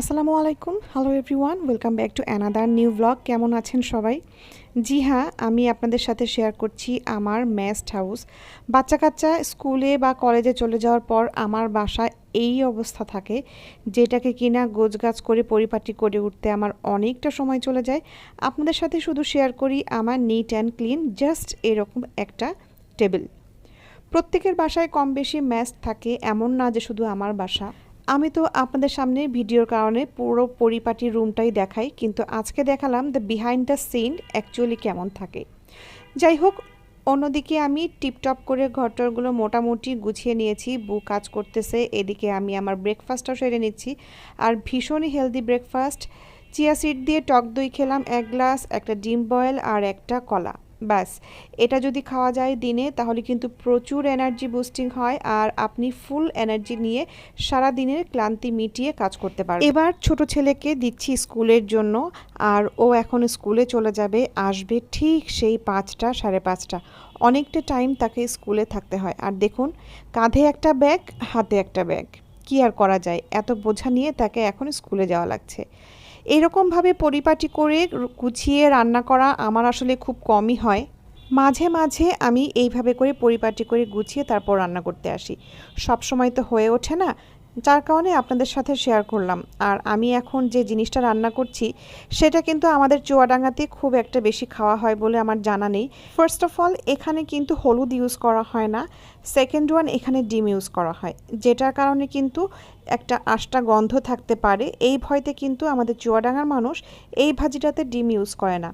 আসসালামু আলাইকুম। Hello everyone welcome back to another new blog কেমন আছেন সবাই? জি হ্যাঁ আমি আপনাদের সাথে শেয়ার করছি আমার ম্যাস্ট হাউস বাচ্চা কাচ্চা স্কুলে বা কলেজে চলে যাওয়ার পর আমার বাসা এই অবস্থা থাকে, যেটাকে কিনা গোছগাছ করে পরিপাটি করে উঠতে আমার অনেকটা সময় চলে যায়। আপনাদের সাথে শুধু শেয়ার করি আমার নিট অ্যান্ড ক্লিন জাস্ট এরকম একটা টেবিল প্রত্যেকের বাসায় কম বেশি ম্যাচ থাকে, এমন না যে শুধু আমার বাসা। আমি তো আপনাদের সামনে ভিডিওর কারণে পুরো পরিপাটি রুমটাই দেখাই, কিন্তু আজকে দেখালাম the behind the scene actually কেমন থাকে। যাই হোক, অন্যদিকে আমি টিপটপ করে ঘরটরগুলো মোটামুটি গুছিয়ে নিয়েছি বু কাজ করতেছে, এদিকে আমি আমার ব্রেকফাস্টটাও সেরে নিচ্ছি, আর ভীষণই হেলদি ব্রেকফাস্ট চিয়া সিড দিয়ে টক দই খেলাম, এক গ্লাস একটা ডিম বয়েল আর একটা কলা। ব্যাস। এটা যদি খাওয়া যায় দিনে, তাহলে কিন্তু প্রচুর এনার্জি বুস্টিং হয় আর আপনি ফুল এনার্জি নিয়ে সারা দিনের ক্লান্তি মিটিয়ে কাজ করতে পারেন এবার ছোট ছেলেকে দিচ্ছি স্কুলের জন্য আর ও এখন স্কুলে চলে যাবে, আসবে ঠিক সেই পাঁচটা, সাড়ে পাঁচটা। অনেকটা টাইম তাকে স্কুলে থাকতে হয়। আর দেখুন, কাঁধে একটা ব্যাগ হাতে একটা ব্যাগ কি আর করা যায়? এত বোঝা নিয়ে তাকে এখন স্কুলে যাওয়া লাগছে। এরকমভাবে পরিপাটি করে গুছিয়ে রান্না করা আমার আসলে খুব কমই হয়। মাঝে মাঝে আমি এইভাবে করে পরিপাটি করে গুছিয়ে তারপর রান্না করতে আসি। সব সময় তো হয়ে ওঠে না যার কারণে আপনাদের সাথে শেয়ার করলাম। আর আমি এখন যে জিনিসটা রান্না করছি, সেটা কিন্তু আমাদের চুয়াডাঙ্গাতে খুব একটা বেশি খাওয়া হয় বলে আমার জানা নেই। ফার্স্ট অফ অল এখানে কিন্তু হলুদ ইউজ করা হয় না। সেকেন্ড ওয়ান এখানে ডিম ইউজ করা হয়। যেটার কারণে কিন্তু একটা আষ্টা গন্ধ থাকতে পারে। এই ভয়তে কিন্তু আমাদের চুয়াডাঙ্গার মানুষ এই ভাজিটাতে ডিম ইউজ করে না।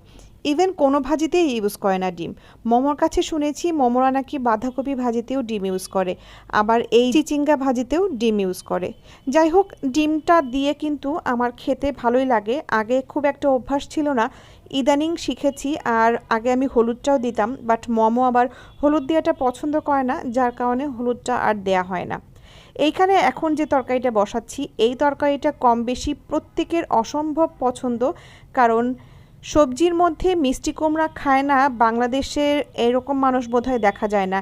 ইভেন কোনো ভাজিতেই ইউজ করে না ডিম। মোমোর কাছে শুনেছি মোমোরা নাকি বাঁধাকপি ভাজিতেও ডিম ইউজ করে, আবার এই চিচিঙ্গা ভাজিতেও ডিম ইউজ করে। যাই হোক, ডিমটা দিয়ে কিন্তু আমার খেতে ভালোই লাগে। আগে খুব একটা অভ্যাস ছিল না। ইদানিং শিখেছি আর আগে আমি হলুদটাও দিতাম বাট মোমো আবার হলুদ দেওয়াটা পছন্দ করে না, যার কারণে হলুদটা আর দেয়া হয় না। এইখানে এখন যে তরকারিটা বসাচ্ছি, এই তরকারিটা কম বেশি প্রত্যেকের অসম্ভব পছন্দ, কারণ সবজির মধ্যে মিষ্টি কুমড়া খায় না, বাংলাদেশের এরকম মানুষ বোধহয় দেখা যায় না।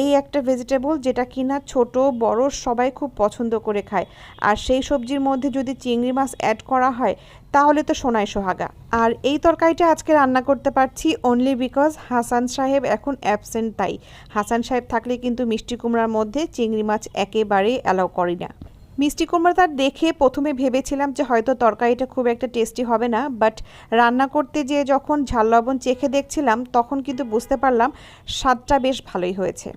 এই একটা ভেজিটেবল যেটা কিনা ছোট, বড়, সবাই খুব পছন্দ করে খায়। আর সেই সবজির মধ্যে যদি চিংড়ি মাছ অ্যাড করা হয়, তাহলে তো সোনায় সোহাগা। আর এই তরকারিটা আজকে রান্না করতে পারছি অনলি বিকজ হাসান সাহেব এখন অ্যাবসেন্ট তাই। হাসান সাহেব থাকলে কিন্তু মিষ্টি কুমড়ার মধ্যে চিংড়ি মাছ একেবারেই অ্যালাউ করি না। মিষ্টি কুমড়া তার দেখে প্রথমে ভেবেছিলাম যে হয়তো তরকারিটা খুব একটা টেস্টি হবে না বাট রান্না করতে যেয়ে যখন ঝাল লবণ চেখে দেখছিলাম, তখন কিন্তু বুঝতে পারলাম স্বাদটা বেশ ভালোই হয়েছে।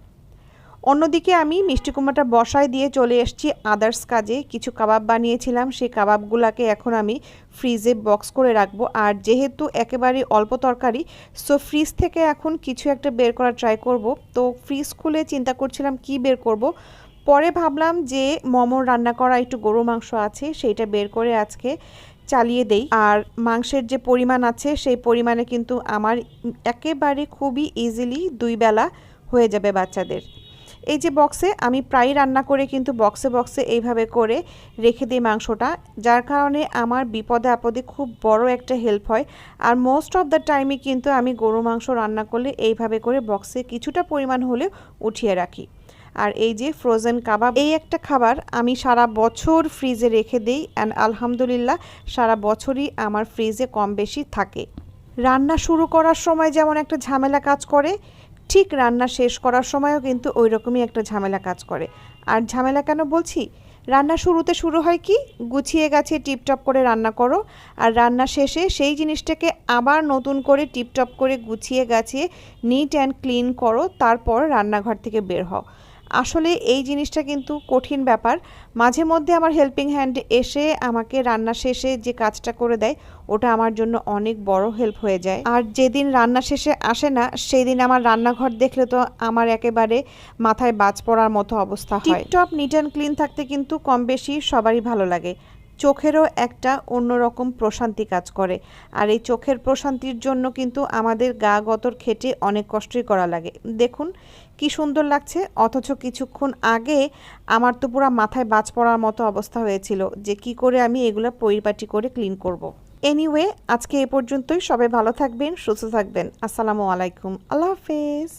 অন্যদিকে আমি মিষ্টি কুমড়াটা বসায় দিয়ে চলে এসেছি আদার্স কাজে। কিছু কাবাব বানিয়েছিলাম, সেই কাবাবগুলোকে এখন আমি ফ্রিজে বক্স করে রাখব। আর যেহেতু একেবারে অল্প তরকারি সো ফ্রিজ থেকে এখন কিছু একটা বের করার ট্রাই করব। তো ফ্রিজ খুলে চিন্তা করছিলাম কি বের করব। পরে ভাবলাম যে মোমোর রান্না করা একটু গরু মাংস আছে, সেইটা বের করে আজকে চালিয়ে দেই। আর মাংসের যে পরিমাণ আছে, সেই পরিমাণে কিন্তু আমার একেবারে খুবই ইজিলি দুই বেলা হয়ে যাবে বাচ্চাদের। এই যে বক্সে আমি প্রায় রান্না করে কিন্তু বক্সে বক্সে এইভাবে করে রেখে দিই মাংসটা, যার কারণে আমার বিপদে আপদে খুব বড় একটা হেল্প হয়। আর মোস্ট অফ দ্য টাইমে কিন্তু আমি গরু মাংস রান্না করলে এইভাবে করে বক্সে কিছুটা পরিমাণ হলে উঠিয়ে রাখি। আর এই যে ফ্রোজেন কাবাব, এই একটা খাবার আমি সারা বছর ফ্রিজে রেখে দিই অ্যান্ড আলহামদুলিল্লাহ সারা বছরই আমার ফ্রিজে কম বেশি থাকে। রান্না শুরু করার সময় যেমন একটা ঝামেলা কাজ করে, ঠিক রান্না শেষ করার সময়ও কিন্তু ওই রকমই একটা ঝামেলা কাজ করে। আর ঝামেলা কেন বলছি? রান্না শুরুতে শুরু হয় কি? গুছিয়ে গেছে টিপটপ করে রান্না করো আর রান্না শেষে সেই জিনিসটাকে আবার নতুন করে টিপটপ করে গুছিয়ে গাছিয়ে নিট অ্যান্ড ক্লিন করো, তারপর রান্নাঘর থেকে বের হও। আসলে এই জিনিসটা কিন্তু কঠিন ব্যাপার। মাঝে মধ্যে আমার হেল্পিং হ্যান্ড এসে আমাকে রান্না শেষে যে কাজটা করে দেয়, ওটা আমার জন্য অনেক বড় হেল্প হয়ে যায়। আর যেদিন রান্না শেষে আসে না সেই দিন আমার রান্নাঘর দেখলে তো আমার একেবারে মাথায় বাজ পড়ার মতো অবস্থা হয়। টপ নিট অ্যান্ড ক্লিন থাকতে কিন্তু কম বেশি সবারই ভালো লাগে। চোখেরও একটা অন্যরকম প্রশান্তি কাজ করে। আর এই চোখের প্রশান্তির জন্য কিন্তু আমাদের গা গতর খেটে অনেক কষ্টই করা লাগে। দেখুন, কি সুন্দর লাগছে, অথচ কিছুক্ষণ আগে আমার তো পুরো মাথায় বাজ পড়ার মতো অবস্থা হয়েছিল যে কি করে আমি এগুলো পরিপাটি করে ক্লিন করব। এনিওয়ে আজকে এ পর্যন্তই। সবাই ভালো থাকবেন, সুস্থ থাকবেন। আসসালামু আলাইকুম। আল্লাহ হাফেজ।